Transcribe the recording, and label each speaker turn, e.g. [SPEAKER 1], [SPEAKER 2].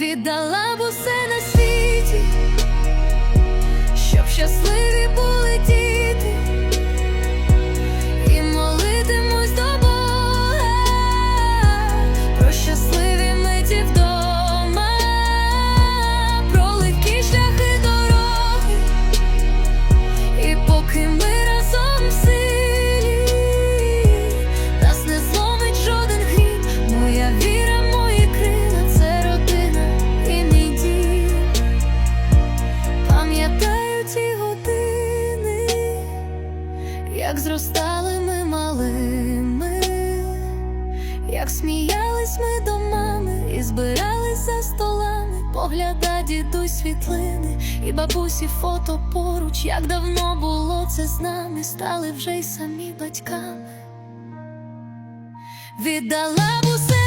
[SPEAKER 1] віддала б усе на ті години, як зростали ми малими, як сміялись ми до мами і збирались за столами, погляда дідусь світлини, і бабусі фото поруч, як давно було це з нами, стали вже й самі батьками. Віддала б усе